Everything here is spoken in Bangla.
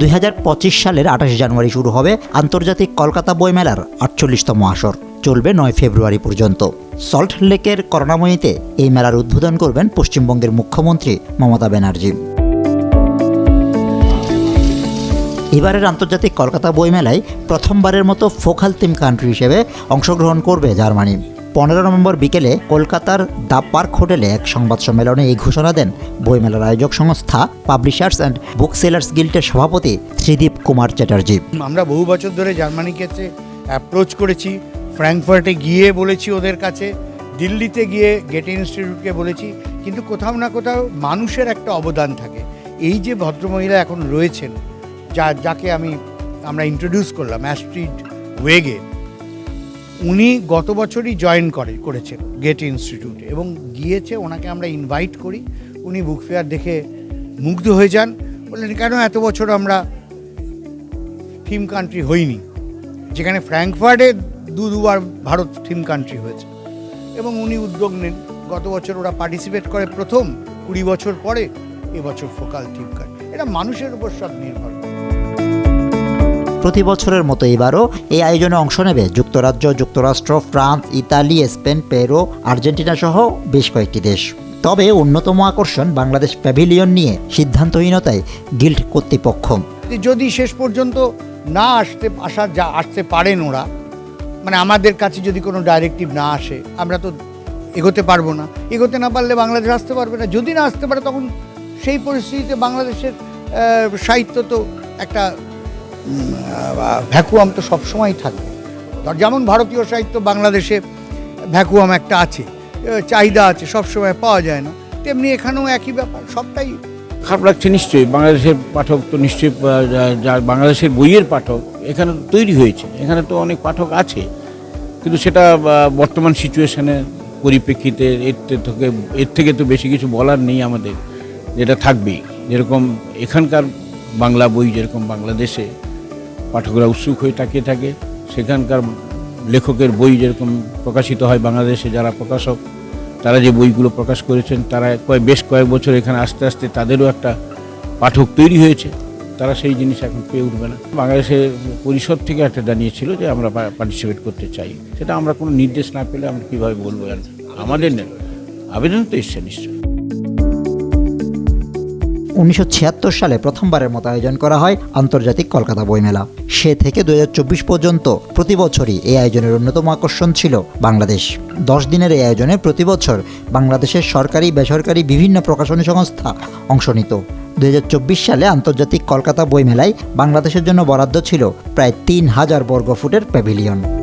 দুই হাজার পঁচিশ সালের আঠাশে জানুয়ারি শুরু হবে আন্তর্জাতিক কলকাতা বইমেলার আটচল্লিশতম আসর। চলবে নয় ফেব্রুয়ারি পর্যন্ত। সল্ট লেকের করোনাময়ীতে এই মেলার উদ্বোধন করবেন পশ্চিমবঙ্গের মুখ্যমন্ত্রী মমতা ব্যানার্জি। এবারের আন্তর্জাতিক কলকাতা বইমেলায় প্রথমবারের মতো ফোকাল থিম কান্ট্রি হিসেবে অংশগ্রহণ করবে জার্মানি। পনেরো নভেম্বর বিকেলে কলকাতার দ্য পার্ক হোটেলে এক সংবাদ সম্মেলনে এই ঘোষণা দেন বইমেলার আয়োজক সংস্থা পাবলিশার্স অ্যান্ড বুক সেলার্স গিল্ডের সভাপতি ত্রিদীপ কুমার চ্যাটার্জি। আমরা বহু বছর ধরে জার্মানিকে অ্যাপ্রোচ করেছি, ফ্র্যাঙ্কফার্টে গিয়ে বলেছি ওদের কাছে, দিল্লিতে গিয়ে গেটে ইনস্টিটিউটকে বলেছি, কিন্তু কোথাও না কোথাও মানুষের একটা অবদান থাকে। এই যে ভদ্রমহিলা এখন রয়েছেন, যা, যাকে আমি, আমরা ইন্ট্রোডিউস করলাম অ্যাস্ট্রিড ওয়েগে উনি গত বছরই জয়েন করে, করেছেন গেট ইনস্টিটিউটে এবং গিয়েছে, ওনাকে আমরা ইনভাইট করি। উনি বুক ফেয়ার দেখে মুগ্ধ হয়ে যান। বললেন, কেন এত বছর আমরা থিম কান্ট্রি হইনি? যেখানে ফ্র্যাঙ্কফার্টে দু দুবার ভারত থিম কান্ট্রি হয়েছে। এবং উনি উদ্যোগ নেন। গত বছর ওরা পার্টিসিপেট করে প্রথম। কুড়ি বছর পরে এবছর ফোকাল থিম কান্ট্রি এটা মানুষের উপর সব নির্ভর প্রতি বছরের মতো এবারও এই আয়োজনে অংশ নেবে যুক্তরাজ্য, যুক্তরাষ্ট্র, France, Italy, Spain, Peru, Argentina সহ বেশ কয়েকটি দেশ। তবে অন্যতম আকর্ষণ বাংলাদেশ প্যাভিলিয়ন নিয়ে সিদ্ধান্তহীনতায় গিল্ড কর্তৃপক্ষ। যদি শেষ পর্যন্ত না আসতে, আসা যা, আসতে পারেন ওরা মানে আমাদের কাছে যদি কোনো ডাইরেক্টিভ না আসে, আমরা তো এগোতে পারব না। এগোতে না পারলে বাংলাদেশ আসতে পারবে না। যদি না আসতে পারে, তখন সেই পরিস্থিতিতে বাংলাদেশের সাহিত্য তো একটা ভ্যাকুয়াম তো সবসময় থাকবে যেমন ভারতীয় সাহিত্য বাংলাদেশে ভ্যাকুয়াম একটা আছে চাহিদা আছে সবসময় পাওয়া যায় না তেমনি এখানেও একই ব্যাপার সবটাই খারাপ লাগছে নিশ্চয়ই বাংলাদেশের পাঠক তো নিশ্চয়ই আহ, যা- যা বাংলাদেশের বইয়ের পাঠক এখানে তৈরি হয়েছে এখানে তো অনেক পাঠক আছে কিন্তু সেটা বর্তমান সিচুয়েশনের পরিপ্রেক্ষিতে এর থেকে এর থেকে তো বেশি কিছু বলার নেই আমাদের যেটা থাকবেই যেরকম এখানকার বাংলা বই যেরকম বাংলাদেশে পাঠকরা উৎসুক হয়ে তাকিয়ে থাকে। সেখানকার লেখকের বই যেরকম প্রকাশিত হয় বাংলাদেশে যারা প্রকাশক, তারা যে বইগুলো প্রকাশ করেছেন, তারা কয়েক বেশ কয়েক বছর এখানে আস্তে আস্তে তাদেরও একটা পাঠক তৈরি হয়েছে। তারা সেই জিনিস এখন পেয়ে উঠবে না। বাংলাদেশের পরিষদ থেকে একটা জানিয়েছিল যে আমরা পার্টিসিপেট করতে চাই। সেটা আমরা কোনো নির্দেশ না পেলে আমরা কীভাবে বলব আর আমাদের। আবেদন তো এসছে নিশ্চয়ই। উনিশশো ছিয়াত্তর সালে প্রথমবারের মতো আয়োজন করা হয় আন্তর্জাতিক কলকাতা বইমেলা। সে থেকে দু হাজার চব্বিশ পর্যন্ত প্রতি বছরই এই আয়োজনের অন্যতম আকর্ষণ ছিল বাংলাদেশ। দশ দিনের এই আয়োজনে প্রতি বছর বাংলাদেশের সরকারি, বেসরকারি বিভিন্ন প্রকাশনী সংস্থা অংশ নিত। দুহাজার চব্বিশ সালে আন্তর্জাতিক কলকাতা বইমেলায় বাংলাদেশের জন্য বরাদ্দ ছিল প্রায় তিন হাজার বর্গফুটের প্যাভিলিয়ন।